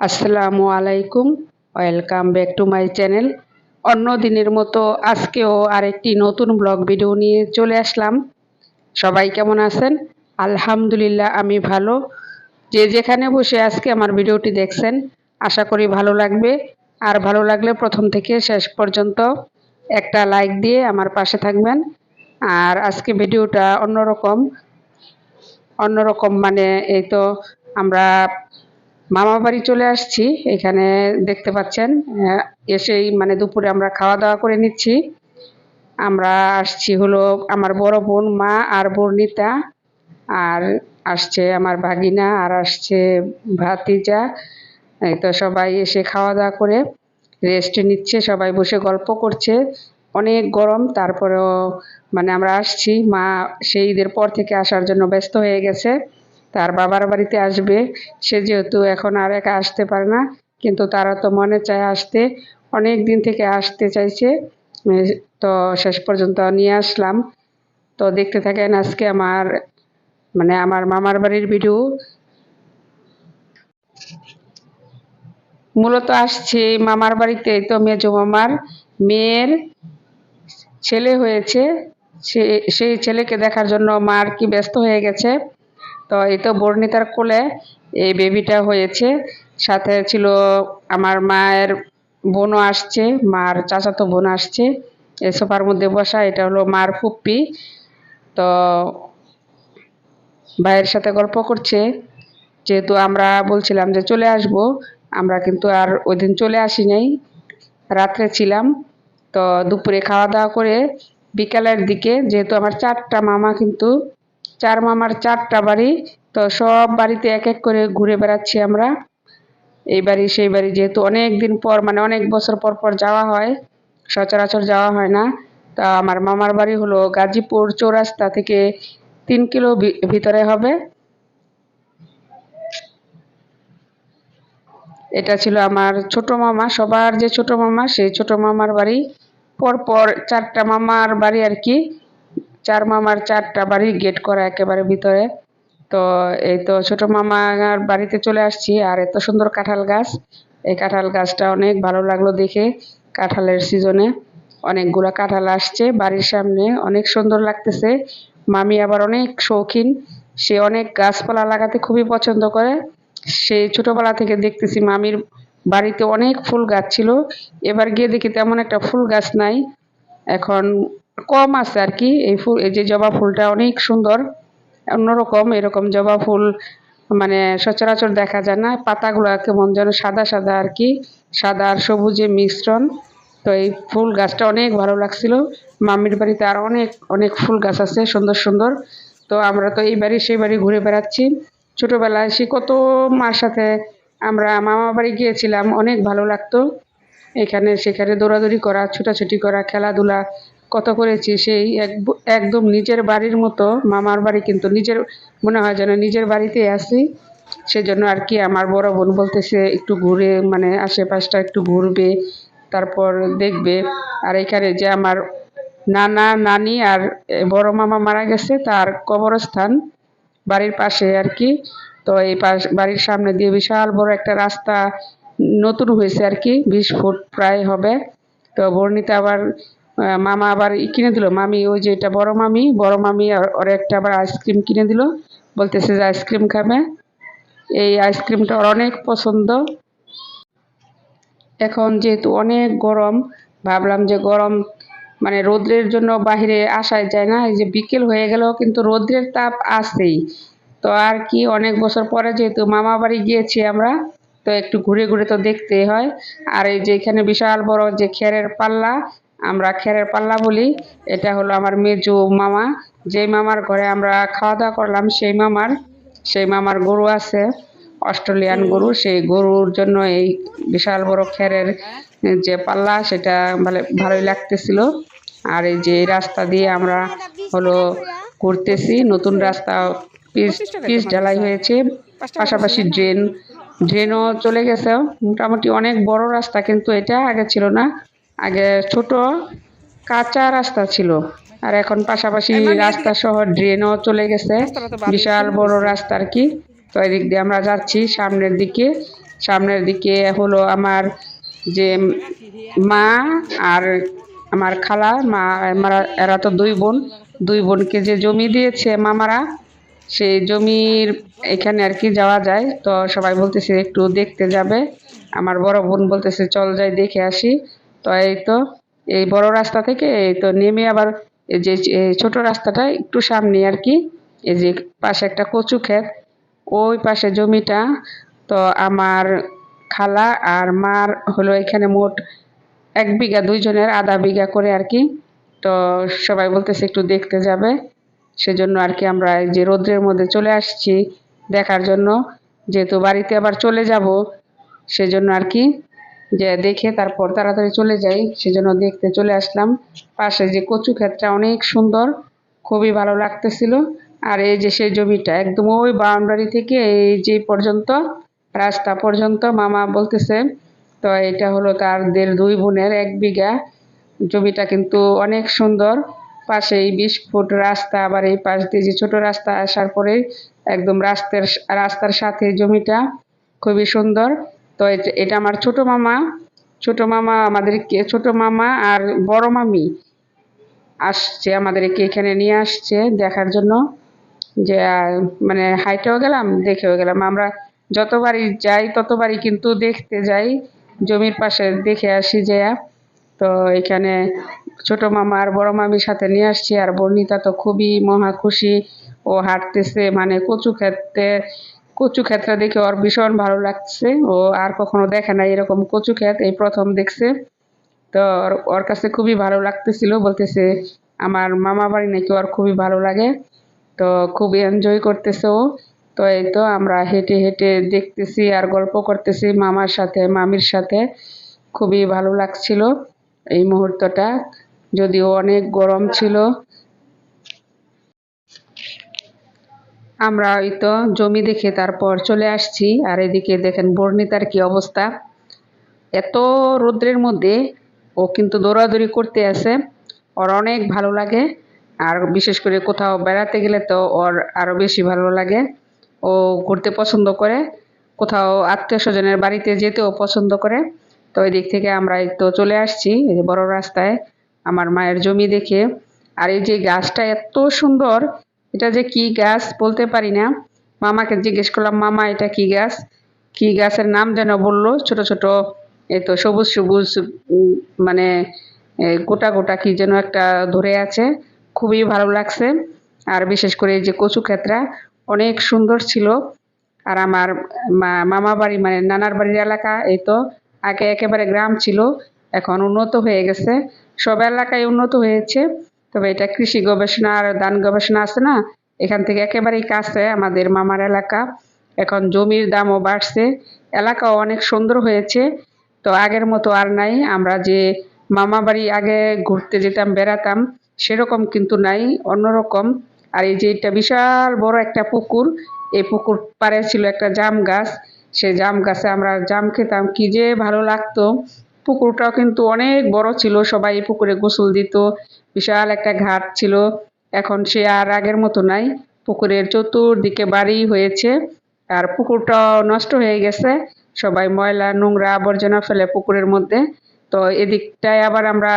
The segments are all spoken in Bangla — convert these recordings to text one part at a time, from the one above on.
আসসালামু আলাইকুম। Welcome back to my channel অন্য দিনের মতো আজকেও আরেকটি নতুন ব্লগ ভিডিও নিয়ে চলে আসলাম। সবাই কেমন আছেন? আলহামদুলিল্লাহ, আমি ভালো। যে যেখানে বসে আজকে আমার ভিডিওটি দেখছেন, আশা করি ভালো লাগবে। আর ভালো লাগলে প্রথম থেকে শেষ পর্যন্ত একটা লাইক দিয়ে আমার পাশে থাকবেন। আর আজকে ভিডিওটা অন্যরকম। অন্যরকম মানে এই তো আমরা মামা বাড়ি চলে আসছি, এখানে দেখতে পাচ্ছেন এসেই মানে দুপুরে আমরা খাওয়া দাওয়া করে নিচ্ছি। আমরা আসছি হলো আমার বড় বোন মা আর বর্ণিতা, আর আসছে আমার ভাগিনা, আর আসছে ভাতিজা। এই তো সবাই এসে খাওয়া দাওয়া করে রেস্ট নিচ্ছে, সবাই বসে গল্প করছে। অনেক গরম, তারপরেও মানে আমরা আসছি। মা সেই ঈদের পর থেকে আসার জন্য ব্যস্ত হয়ে গেছে। তার বাবার বাড়িতে আসবে। সে যেহেতু এখন আর একা আসতে পারে না, কিন্তু তারা তো মনে চায় আসতে। অনেক দিন থেকে আসতে চাইছে। তো শেষ পর্যন্ত নিয়ে আসলাম। তো দেখতে থাকেন আজকে আমার মানে আমার মামার বাড়ির ভিডিও। মূলত আসছে মামার বাড়িতে তো মেজো মামার মেয়ের ছেলে হয়েছে। সেই ছেলেকে দেখার জন্য মা আর কি ব্যস্ত হয়ে গেছে। তো এই তো বর্ণিতার কোলে এই বেবিটা হয়েছে। সাথে ছিল আমার মায়ের বোনও আসছে, মার চাচাতো বোন আসছে। এই সোফার মধ্যে বসা, এটা হলো মার ফুপ্পি। তো ভাইয়ের সাথে গল্প করছে, যেহেতু আমরা বলছিলাম যে চলে আসব, আমরা কিন্তু আর ওই দিন চলে আসি নাই। রাত্রে ছিলাম, তো দুপুরে খাওয়া দাওয়া করে বিকালের দিকে, যেহেতু আমার চারটা মামা কিন্তু চার মামার চারটা বাড়ি, তো সব বাড়িতে এক এক করে ঘুরে বেড়াচ্ছি আমরা। এই বাড়ি, সেই বাড়ি যেহেতু অনেক দিন পর মানে অনেক বছর পর পর যাওয়া হয়, সচরাচর যাওয়া হয় না। তা আমার মামার বাড়ি হলো গাজীপুর চৌরাস্তা থেকে তিন কিলো ভিতরে হবে। এটা ছিল আমার ছোট মামা, সবার যে ছোট মামা, সেই ছোট মামার বাড়ি। পরপর চারটা মামার বাড়ি আর কি। চার মামার চারটা বাড়ি গেট করা একেবারে ভিতরে। তো এই তো ছোট মামার বাড়িতে চলে আসছি, আর এত সুন্দর কাঁঠাল গাছ। এই কাঁঠাল গাছটা অনেক ভালো লাগল দেখে কাঁঠালের সিজনে। অনেকগুলো কাঁঠাল আসছে বাড়ির সামনে, অনেক সুন্দর লাগতেছে। মামি আবার অনেক শৌখিন, সে অনেক গাছপালা লাগাতে খুবই পছন্দ করে। সে ছোটবেলা থেকে দেখতেছি মামির বাড়িতে অনেক ফুল গাছ ছিল। এবার গিয়ে দেখি তেমন একটা ফুল গাছ নাই। এখন কম আছে আর কি। এই ফুল, এই যে জবা ফুলটা অনেক সুন্দর। অন্যরকম, এরকম জবা ফুল মানে সচরাচর দেখা যায় না। পাতাগুলো কেমন যেন সাদা সাদা আর কি, সাদা আর সবুজে মিশ্রণ। তো এই ফুল গাছটা অনেক ভালো লাগছিল। মামির বাড়িতে আর অনেক অনেক ফুল গাছ আছে সুন্দর সুন্দর। তো আমরা তো এই বাড়ি, সেই বাড়ি ঘুরে বেড়াচ্ছি। ছোটোবেলায় সে কত মার সাথে আমরা মামা বাড়ি গিয়েছিলাম, অনেক ভালো লাগতো। এখানে, সেখানে দৌড়াদৌড়ি করা, ছুটাছুটি করা, খেলাধুলা কত করেছি, সেই এক একদম নিজের বাড়ির মতো, মামার বাড়ি কিন্তু নিজের, মনে হয় যেন নিজের বাড়িতে আসি সেজন্য আর কি আমার বড় বোন বলতেছে, একটু ঘুরে মানে আশেপাশটা একটু ঘুরবে, তারপর দেখবে। আর এখানে যে আমার নানা, নানি আর বড় মামা মারা গেছে, তার কবরস্থান বাড়ির পাশে আর কি। তো এই পাশ, বাড়ির সামনে দিয়ে বিশাল বড় একটা রাস্তা নতুন হয়েছে আর কি, বিশ ফুট প্রায় হবে। তো বর্ণিতা আবার মামা আবার কিনে দিল। মামি, ওই যে এটা বড় মামি বড় মামি ওর একটা আবার আইসক্রিম কিনে দিল। বলতেছে যে আইসক্রিম খাবে। এই আইসক্রিমটা ওর অনেক পছন্দ। এখন যেহেতু অনেক গরম, ভাবলাম যে গরম মানে রোদ্রের জন্য বাইরে আসাই যায় না। এই যে বিকেল হয়ে গেলেও কিন্তু রোদ্রের তাপ আছেই। তো আর কি, অনেক বছর পরে যেহেতু মামা বাড়ি গিয়েছি আমরা, তো একটু ঘুরে ঘুরে তো দেখতে হয়। আর এই যে এখানে বিশাল বড় যে খেরের পাল্লা আমরা খেরের পাল্লা বলি, এটা হলো আমার মেজো মামা। যেই মামার ঘরে আমরা খাওয়া দাওয়া করলাম, সেই মামার সেই মামার গরু আছে, অস্ট্রেলিয়ান গরু, সেই গরুর জন্য এই বিশাল বড় খেরের যে পাল্লা, সেটা মানে ভালোই লাগতেছিল। আর এই যে রাস্তা দিয়ে আমরা হলো ঘুরতেছি, নতুন রাস্তা পিচ পিচ ঢালাই হয়েছে। পাশাপাশি ড্রেন, ড্রেনও চলে গেছে। মোটামুটি অনেক বড় রাস্তা, কিন্তু এটা আগে ছিল না। আগে ছোট কাঁচা রাস্তা ছিল। আর এখন পাশাপাশি রাস্তা সহ ড্রেনও চলে গেছে। বিশাল বড় রাস্তা আর কি। তো এদিক দিয়ে আমরা যাচ্ছি সামনের দিকে। সামনের দিকে হলো আমার যে মা আর আমার খালা। মা আমার এরা তো দুই বোন। দুই বোনকে যে জমি দিয়েছে মামারা সেই জমির এখানে আর কি যাওয়া যায়। তো সবাই বলতেছে একটু দেখতে যাবে। আমার বড় বোন বলতেছে চল যাই দেখে আসি। তো এই তো, এই বড় রাস্তা থেকে এই তো নেমে আবার এই যে ছোট রাস্তাটা একটু সামনে আর কি, এই যে পাশে একটা কচু ক্ষেত, ওই পাশে জমিটা। তো আমার খালা আর মার হলো এখানে মোট এক বিঘা, দুইজনের আধা বিঘা করে আর কি। তো সবাই বলতেছে একটু দেখতে যাবে। সেজন্য আর কি আমরা এই যে রোদ্রের মধ্যে চলে আসছি দেখার জন্য। যেহেতু বাড়িতে আবার চলে যাব, সেজন্য আর কি যে দেখে তারপর তাড়াতাড়ি চলে যাই, সেজন্য দেখতে চলে আসলাম। পাশে যে কচু ক্ষেতটা অনেক সুন্দর, খুবই ভালো লাগতেছিল। আর এই যে সেই জমিটা, একদম ওই বাউন্ডারি থেকে এই যে পর্যন্ত, রাস্তা পর্যন্ত মামা বলতেছে, তো এটা হলো তাদের দুই বোনের এক বিঘা। জমিটা কিন্তু অনেক সুন্দর। পাশে এই বিশ ফুট রাস্তা, আবার এই পাশ দিয়ে যে ছোট রাস্তা আসার পরে একদম রাস্তার রাস্তার সাথে জমিটা খুবই সুন্দর। তো এট- আমার ছোট মামা ছোট মামা আমাদেরকে, ছোট মামা আর বড় মামি আসছে, আমাদেরকে এখানে নিয়ে আসছে দেখার জন্য। যে মানে হাইটেও গেলাম, দেখেও গেলাম। আমরা যতবারই যাই, ততবারই কিন্তু দেখতে যাই, জমির পাশে দেখে আসি যে, তো এখানে ছোট মামা আর বড় মামির সাথে নিয়ে আসছি। আর বর্ণিতা তো খুবই মহা খুশি, ও হাঁটতেছে মানে কচু ক্ষেতে কচু ক্ষেতটা দেখে ওর ভীষণ ভালো লাগছে। ও আর কখনো দেখে না এরকম কচু ক্ষেত, এই প্রথম দেখছে। তো ওর- কাছে খুবই ভালো লাগতেছিল, বলতেছে আমার মামা বাড়ি নাকি ওর খুবই ভালো লাগে। তো খুবই এনজয় করতেছে ও। তো এই তো আমরা হেঁটে হেঁটে দেখতেছি আর গল্প করতেছি মামার সাথে, মামির সাথে। খুবই ভালো লাগছিল এই মুহূর্তটা। যদিও অনেক গরম ছিল আমরা ওই তো জমি দেখে তারপর চলে আসছি। আর এদিকে দেখেন বর্ণিতার কি অবস্থা। এত রৌদ্রের মধ্যে ও কিন্তু দৌড়াদৌড়ি করতে আছে ওর অনেক ভালো লাগে। আর বিশেষ করে কোথাও বেড়াতে গেলে তো ওর আরও বেশি ভালো লাগে। ও ঘুরতে পছন্দ করে। কোথাও আত্মীয় স্বজনের বাড়িতে যেতেও পছন্দ করে। তো ওই দিক থেকে আমরা তো চলে আসছি, এই যে বড় রাস্তায়। আমার মায়ের জমি দেখে। আর এই যে গাছটা এত সুন্দর এটা যে কি গাছ বলতে পারি না। মামাকে জিজ্ঞেস করলাম, মামা, এটা কি গাছ কি গাছের নাম যেন বলল, ছোট ছোট এই তো সবুজ সবুজ মানে গোটা গোটা কি যেন একটা ধরে আছে। খুবই ভালো লাগছে। আর বিশেষ করে এই যে কচু ক্ষেত্রা অনেক সুন্দর ছিল। আর আমার মামা বাড়ি মানে নানার বাড়ির এলাকা, এই তো আগে একেবারে গ্রাম ছিল, এখন উন্নত হয়ে গেছে। সব এলাকায় উন্নত হয়েছে। তবে এটা কৃষি গবেষণা আর ধান গবেষণা আছে না? এখান থেকে একেবারেই কাছে আমাদের মামার এলাকা। এখন জমির দামও বাড়ছে। এলাকাও অনেক সুন্দর হয়েছে। তো আগের মতো আর নাই। আমরা যে মামা বাড়ি আগে ঘুরতে যেতাম, বেড়াতাম, সেরকম কিন্তু নাই, অন্যরকম। আর এই যে এটা বিশাল বড় একটা পুকুর, এই পুকুর পাড়ে ছিল একটা জাম গাছ। সেই জাম গাছে আমরা জাম খেতাম। কি যে ভালো লাগতো। পুকুরটাও কিন্তু অনেক বড় ছিল। সবাই এই পুকুরে গোসল দিত। বিশাল একটা ঘাট ছিল। এখন সে আর আগের মতো নাই। পুকুরের চতুর্দিকে বাড়ি হয়েছে। আর পুকুরটাও নষ্ট হয়ে গেছে। সবাই ময়লা, নোংরা আবর্জনা ফেলে পুকুরের মধ্যে। তো এদিকটায় আবার আমরা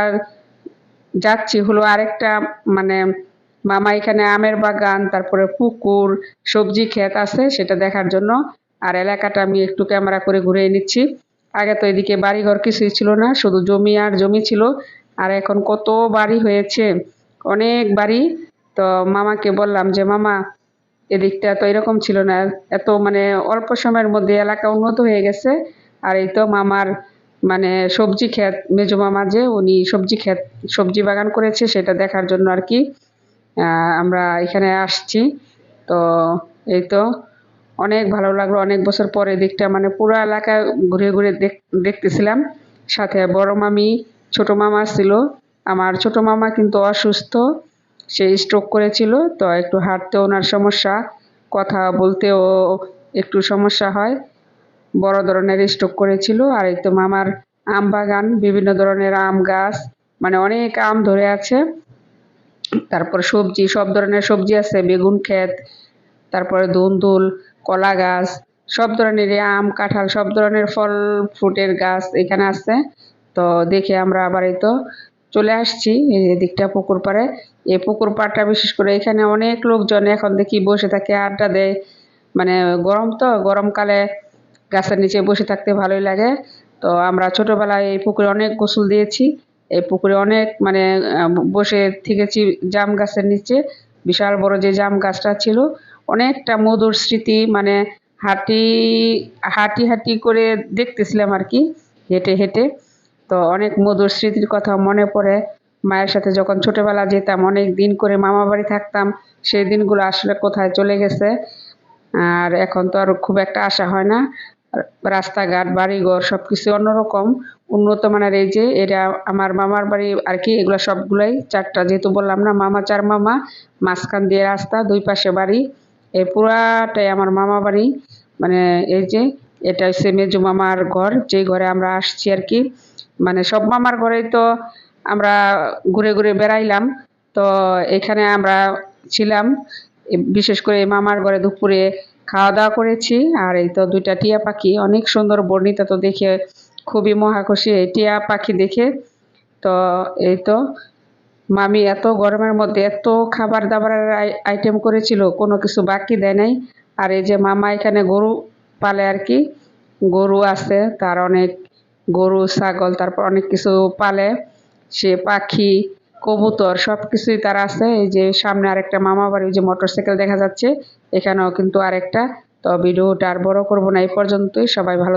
যাচ্ছি। হলো আরেকটা মানে মামা এখানে আমের বাগান, তারপরে পুকুর, সবজি ক্ষেত আছে সেটা দেখার জন্য। আর এলাকাটা আমি একটু ক্যামেরা করে ঘুরে নিচ্ছি। আগে তো এদিকে বাড়িঘর কিছুই ছিল না। শুধু জমি আর জমি ছিল। আর এখন কত বাড়ি হয়েছে? অনেক বাড়ি। তো মামাকে বললাম যে, মামা, এদিকটা তো এরকম ছিল না। এত মানে অল্প সময়ের মধ্যে এলাকা উন্নত হয়ে গেছে। আর এই তো মামার মানে সবজি ক্ষেত, মেজো মামা যে, উনি সবজি ক্ষেত, সবজি বাগান করেছে, সেটা দেখার জন্য আর কি আমরা এখানে আসছি। তো এই তো অনেক ভালো লাগল। অনেক বছর পরে দিকটা মানে পুরো এলাকা ঘুরে ঘুরে দেখ, দেখতেছিলাম। সাথে বড় মামি ছোট মামা ছিল। আমার ছোট মামা কিন্তু অসুস্থ, সে স্ট্রোক করেছিল, তো একটু হাঁটতে ওনার সমস্যা, কথা বলতেও একটু সমস্যা হয়। বড় ধরনের স্ট্রোক করেছিল, আর এই তো মামার আম বাগান, বিভিন্ন ধরনের আম গাছ মানে অনেক আম ধরে আছে। তারপর সবজি, সব ধরনের সবজি আছে, বেগুন ক্ষেত, তারপরে ধুন্দুল কলা গাছ, সব ধরনেরই আম, কাঁঠাল, সব ধরনের ফল ফ্রুটের গাছ এখানে আছে। তো দেখে আমরা আবার এই তো চলে আসছি এই দিকটা পুকুর পাড়ে। এই পুকুর পাড়টা বিশেষ করে এখানে অনেক লোকজন এখন দেখি বসে থাকে, আড্ডা দেয়। মানে গরম তো, গরমকালে গাছের নিচে বসে থাকতে ভালোই লাগে। তো আমরা ছোটোবেলায় এই পুকুরে অনেক গোসল দিয়েছি। এই পুকুরে অনেক মানে বসে থেকেছি জাম গাছের নিচে। বিশাল বড় যে জাম গাছটা ছিল, অনেকটা মধুর স্মৃতি মানে হাঁটি হাঁটি হাঁটি করে দেখতেছিলাম আর কি, হেঁটে হেঁটে। তো অনেক মধুর স্মৃতির কথা মনে পড়ে। মায়ের সাথে যখন ছোটবেলা যেতাম, অনেক দিন করে মামা বাড়ি থাকতাম, সেই দিনগুলো আসলে কোথায় চলে গেছে। আর এখন তো আর খুব একটা আশা হয় না। রাস্তাঘাট, বাড়িঘর সব কিছু অন্যরকম, উন্নত মানের এই যে, এটা আমার মামার বাড়ি আর কি, এগুলো সবগুলাই চারটা যেহেতু বললাম না, মামা চার মামা, মাঝখান দিয়ে রাস্তা, দুই পাশে বাড়ি। এই পুরাটাই আমার মামা বাড়ি। মানে এই যে, এটা হচ্ছে মেজু মামার ঘর যে ঘরে আমরা আসছি আর কি। মানে সব মামার ঘরেই তো আমরা ঘুরে ঘুরে বেড়াইলাম। তো এখানে আমরা ছিলাম বিশেষ করে মামার ঘরে দুপুরে খাওয়া দাওয়া করেছি। আর এই তো দুইটা টিয়া পাখি, অনেক সুন্দর বর্ণিত তো দেখে খুবই মহাখুশি এই টিয়া পাখি দেখে। তো এই তো মামি এত গরমের মধ্যে এত খাবার দাবারের আই- আইটেম করেছিল, কোনো কিছু বাকি দেয় নাই। আর এই যে মামা এখানে গরু পালে আর কি, গরু আছে, তার অনেক গরু, ছাগল, তারপর অনেক কিছু পালে। সে পাখি, কবুতর সব কিছুই তার আছে। এই যে সামনে আরেকটা মামা বাড়ি যে মোটরসাইকেল দেখা যাচ্ছে। এখানেও কিন্তু আরেকটা। তো ভিডিওটা আর বড় করব না, এই পর্যন্তই। সবাই ভালো